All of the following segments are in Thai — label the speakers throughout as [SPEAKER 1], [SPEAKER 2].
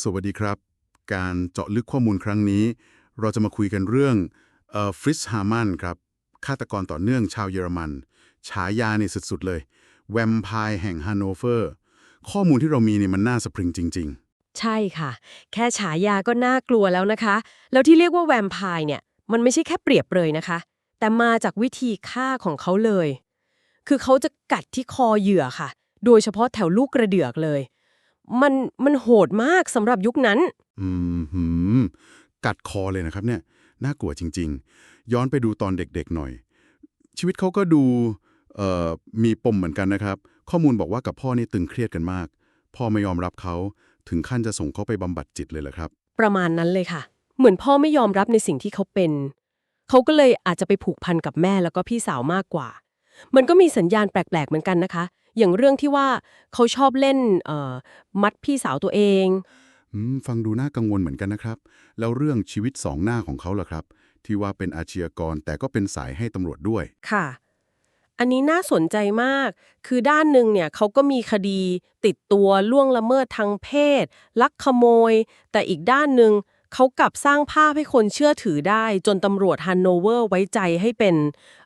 [SPEAKER 1] สวัสดีครับ การเจาะลึกข้อมูลครั้งนี้ เราจะมาคุยกันเรื่องเอ่อฟริสฮามันครับฆาตกรต่อเนื่องชาวเยอรมัน ฉายานี่สุดๆเลยแวมไพร์แห่งฮันโนเวอร์ข้อมูลที่เรามีเนี่ยมันน่าสะพรึงจริง ๆ
[SPEAKER 2] ใช่ค่ะ แค่ฉายาก็น่ากลัวแล้วนะคะ แล้วที่เรียกว่าแวมไพร์เนี่ยมันไม่ใช่แค่เปรียบเลยนะคะ แต่มาจากวิธีฆ่าของเขาเลย คือเขาจะกัดที่คอเหยื่อค่ะ โดยเฉพาะแถวลูกกระเดือกเลย มันมันโหดมากสำหรับยุคนั้น
[SPEAKER 1] ๆอืมหืมกัดคอเลยนะครับเนี่ย น่ากลัวจริง ๆ ย้อนไปดูตอนเด็กๆหน่อย ชีวิตเขาก็ดูเอ่อมีปมเหมือนกันนะครับ ข้อมูลบอกว่ากับพ่อนี่ตึงเครียดกันมาก พ่อไม่ยอมรับเขาถึงขั้นจะส่งเขาไปบำบัดจิตเลยเหรอครับ
[SPEAKER 2] ประมาณนั้นเลยค่ะ เหมือนพ่อไม่ยอมรับในสิ่งที่เขาเป็น เขาก็เลยอาจจะไปผูกพันกับแม่แล้วก็พี่สาวมากกว่า มันก็มีสัญญาณแปลกๆ เหมือนกันนะคะ อย่างเรื่องที่ว่าเขาชอบเล่นเอ่อมัดพี่สาวตัวเอง
[SPEAKER 1] อืมฟังดูน่ากังวลเหมือนกันนะครับ แล้วเรื่องชีวิตสองหน้าของเขาล่ะครับ ที่ว่าเป็นอาชญากรแต่ก็เป็นสายให้ตำรวจด้วย
[SPEAKER 2] ค่ะ อันนี้น่าสนใจมาก คือด้านหนึ่งเนี่ยเขาก็มีคดีติดตัวล่วงละเมิดทางเพศ ลักขโมย แต่อีกด้านหนึ่ง เขากลับสร้างภาพให้คนเชื่อถือได้ จนตำรวจฮันโนเวอร์ไว้ใจให้เป็น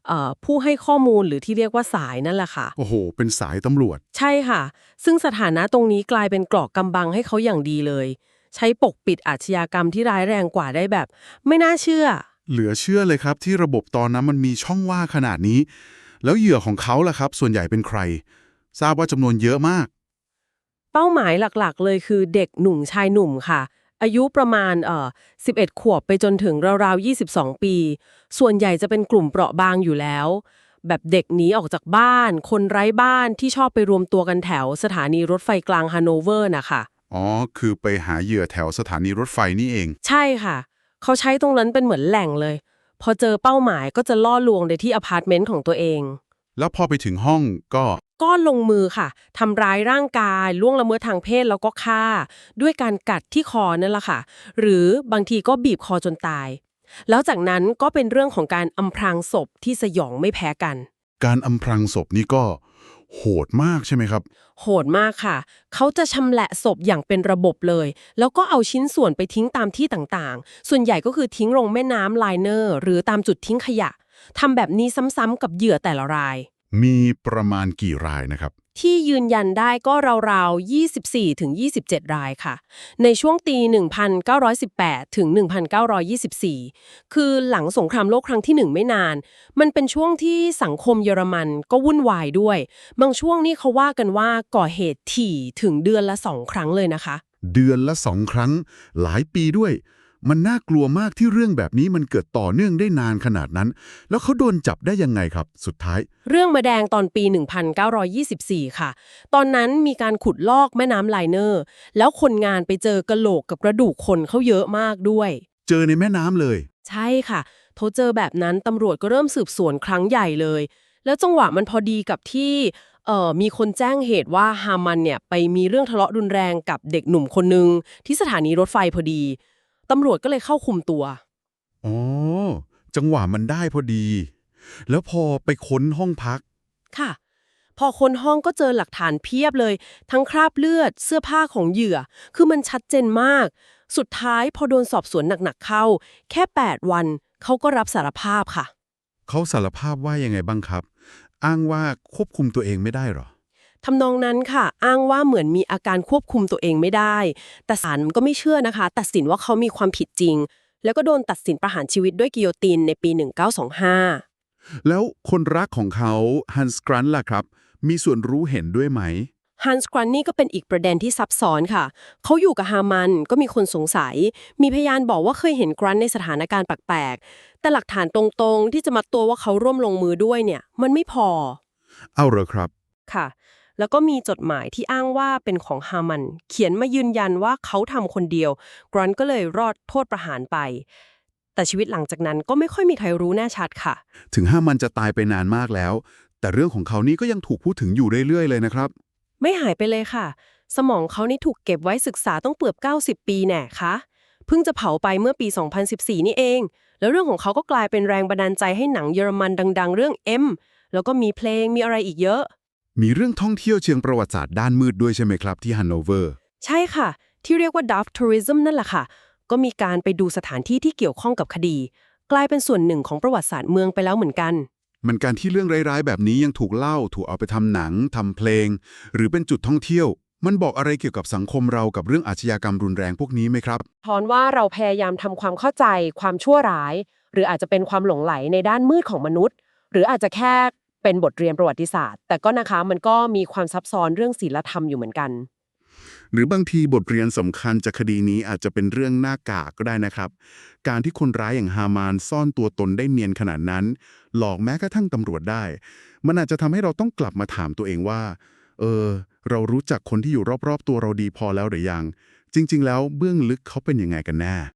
[SPEAKER 2] เอ่อผู้ให้ข้อมูลหรือที่เรียกว่าสายนั่นแหละค่ะ
[SPEAKER 1] โอ้โห เป็นสายตำรวจ
[SPEAKER 2] ใช่ค่ะ ซึ่งสถานะตรงนี้กลายเป็นกรอกกำบังให้เขาอย่างดีเลย ใช้ปกปิดอาชญากรรมที่ร้ายแรงกว่าได้แบบ ไม่น่าเชื่อ
[SPEAKER 1] เหลือเชื่อเลยครับ ที่ระบบตอนนั้นมันมีช่องว่างขนาดนี้ แล้วเหยื่อของเขาล่ะครับ ส่วนใหญ่เป็นใคร ทราบว่าจำนวนเยอะมาก
[SPEAKER 2] เป้าหมายหลักๆ เลยคือเด็กหนุ่มชายหนุ่มค่ะ อายุประมาณเอ่อ11 ขวบไปจนถึงราวๆ 22 ปี ส่วนใหญ่จะเป็นกลุ่มเปราะบางอยู่แล้ว แบบเด็กหนีออกจากบ้าน คนไร้บ้านที่ชอบไปรวมตัวกันแถวสถานีรถไฟกลางฮันโนเวอร์นะคะ
[SPEAKER 1] อ๋อ คือไปหาเหยื่อแถวสถานีรถไฟนี่เอง
[SPEAKER 2] ใช่ค่ะ เขาใช้ตรงนั้นเป็นเหมือนแหล่งเลย พอเจอเป้าหมายก็จะล่อลวงไปที่อพาร์ตเมนต์ของตัวเอง
[SPEAKER 1] แล้วพอไปถึงห้องก็
[SPEAKER 2] ก็ลงมือค่ะทำร้ายร่างกายล่วงละเมิดทางเพศแล้วก็ฆ่า ด้วยการกัดที่คอนั่นแหละค่ะ หรือบางทีก็บีบคอจนตาย แล้วจากนั้นก็เป็นเรื่องของการอำพรางศพที่สยองไม่แพ้กัน
[SPEAKER 1] การอำพรางศพนี่ก็โหดมากใช่ไหมครับ
[SPEAKER 2] โหดมากค่ะ เขาจะชำแหละศพอย่างเป็นระบบเลย แล้วก็เอาชิ้นส่วนไปทิ้งตามที่ต่างๆ ส่วนใหญ่ก็คือทิ้งลงแม่น้ำไลเนอร์ หรือตามจุดทิ้งขยะทำแบบนี้ซ้ำๆกับเหยื่อแต่ละราย
[SPEAKER 1] มีประมาณกี่รายนะครับ
[SPEAKER 2] ที่ยืนยันได้ก็ราวๆ 24 ถึง 27 รายค่ะ ในช่วงปี 1918 ถึง 1924 คือหลังสงครามโลกครั้งที่หนึ่งไม่นาน มันเป็นช่วงที่สังคมเยอรมันก็วุ่นวายด้วย บางช่วงนี่เขาว่ากันว่าก่อเหตุถี่ถึงเดือนละสองครั้งเลยนะคะ
[SPEAKER 1] เดือนละสองครั้งหลายปีด้วย มันน่ากลัวมากที่เรื่องแบบนี้มันเกิดต่อเนื่องได้นานขนาดนั้น แล้วเขาโดนจับได้ยังไงครับ สุดท้าย
[SPEAKER 2] เรื่องมาแดงตอนปี 1924 ค่ะ ตอนนั้นมีการขุดลอกแม่น้ำไลเนอร์ แล้วคนงานไปเจอกระโหลกกับกระดูกคนเขาเยอะมากด้วย
[SPEAKER 1] เจอในแม่น้ำเลย
[SPEAKER 2] ใช่ค่ะโทรเจอแบบนั้นตำรวจก็เริ่มสืบสวนครั้งใหญ่เลย แล้วจังหวะมันพอดีกับที่เอ่อมีคนแจ้งเหตุว่าฮามันเนี่ยไปมีเรื่องทะเลาะรุนแรงกับเด็กหนุ่มคนหนึ่งที่สถานีรถไฟพอดี ตำรวจก็เลยเข้าคุมตัว
[SPEAKER 1] อ๋อ จังหวะมันได้พอดี แล้วพอไปค้นห้องพัก
[SPEAKER 2] ค่ะ พอคนห้องก็เจอหลักฐานเพียบเลย ทั้งคราบเลือด เสื้อผ้าของเหยื่อ คือมันชัดเจนมาก สุดท้ายพอโดนสอบสวนหนักๆเข้า แค่ 8 วันเขาก็รับสารภาพค่ะ
[SPEAKER 1] เขาสารภาพว่ายังไงบ้างครับ อ้างว่าควบคุมตัวเองไม่ได้เหรอ
[SPEAKER 2] ทำนองนั้นค่ะ อ้างว่าเหมือนมีอาการควบคุมตัวเองไม่ได้ แต่ศาลก็ไม่เชื่อนะคะ ตัดสินว่าเขามีความผิดจริง แล้วก็โดนตัดสินประหารชีวิตด้วยกิโยตินในปี 1925
[SPEAKER 1] แล้วคนรักของเขาฮันส์กรันล่ะครับ มีส่วนรู้เห็นด้วยไหม
[SPEAKER 2] ฮันส์กรันนี่ก็เป็นอีกประเด็นที่ซับซ้อนค่ะ เขาอยู่กับฮามันก็มีคนสงสัย มีพยานบอกว่าเคยเห็นกรันในสถานการณ์แปลกๆ แต่หลักฐานตรงๆ ที่จะมาตัวว่าเขาร่วมลงมือด้วยเนี่ย มันไม่พอ
[SPEAKER 1] เอาเหรอครับ
[SPEAKER 2] ค่ะ แล้วก็มีจดหมายที่อ้างว่าเป็นของฮามัน เขียนมายืนยันว่าเขาทำคนเดียว กรันก็เลยรอดโทษประหารไป แต่ชีวิตหลังจากนั้นก็ไม่ค่อยมีใครรู้แน่ชัดค่ะ
[SPEAKER 1] ถึงห้ามันจะตายไปนานมากแล้ว แต่เรื่องของเขานี่ก็ยังถูกพูดถึงอยู่เรื่อยๆ เลยนะครับ
[SPEAKER 2] ไม่หายไปเลยค่ะ สมองเขานี่ถูกเก็บไว้ศึกษาต้องเกือบ 90 ปีแน่คะเพิ่งจะเผาไปเมื่อปี 2014 นี่เอง แล้วเรื่องของเขาก็กลายเป็นแรงบันดาลใจให้หนังเยอรมันดัง ๆ เรื่อง M แล้วก็มีเพลงมีอะไรอีกเยอะ
[SPEAKER 1] มีเรื่องท่องเที่ยวเชิงประวัติศาสตร์ด้านมืดด้วยใช่ไหมครับที่ฮันโนเวอร์
[SPEAKER 2] ใช่ค่ะ ที่เรียกว่า Daft Tourism นั่นแหละค่ะ ก็มีการไปดูสถานที่ที่เกี่ยวข้องกับคดี กลายเป็นส่วนหนึ่งของประวัติศาสตร์เมืองไปแล้วเหมือนกัน
[SPEAKER 3] มันการที่เรื่องร้ายๆ แบบนี้ยังถูกเล่าถูกเอาไปทำหนังทำเพลง หรือเป็นจุดท่องเที่ยว มันบอกอะไรเกี่ยวกับสังคมเรากับเรื่องอาชญากรรมรุนแรงพวกนี้ไหมครับ
[SPEAKER 2] ทอนว่าเราพยายามทำความเข้าใจ ความชั่วร้าย หรืออาจจะเป็นความหลงไหลในด้านมืดของมนุษย์ หรืออาจจะแค่ เป็นบทเรียนประวัติศาสตร์ แต่ก็นะคะมันก็มีความซับซ้อนเรื่องศีลธรรมอยู่เหมือนกัน
[SPEAKER 1] หรือบางทีบทเรียนสำคัญจากคดีนี้อาจจะเป็นเรื่องหน้ากากก็ได้นะครับ การที่คนร้ายอย่างฮามานซ่อนตัวตนได้เนียนขนาดนั้น หลอกแม้กระทั่งตำรวจได้ มันอาจจะทำให้เราต้องกลับมาถามตัวเองว่า เออ เรารู้จักคนที่อยู่รอบๆ ตัวเราดีพอแล้วหรือยัง จริง ๆ แล้วเบื้องลึกเขาเป็นยังไงกันแน่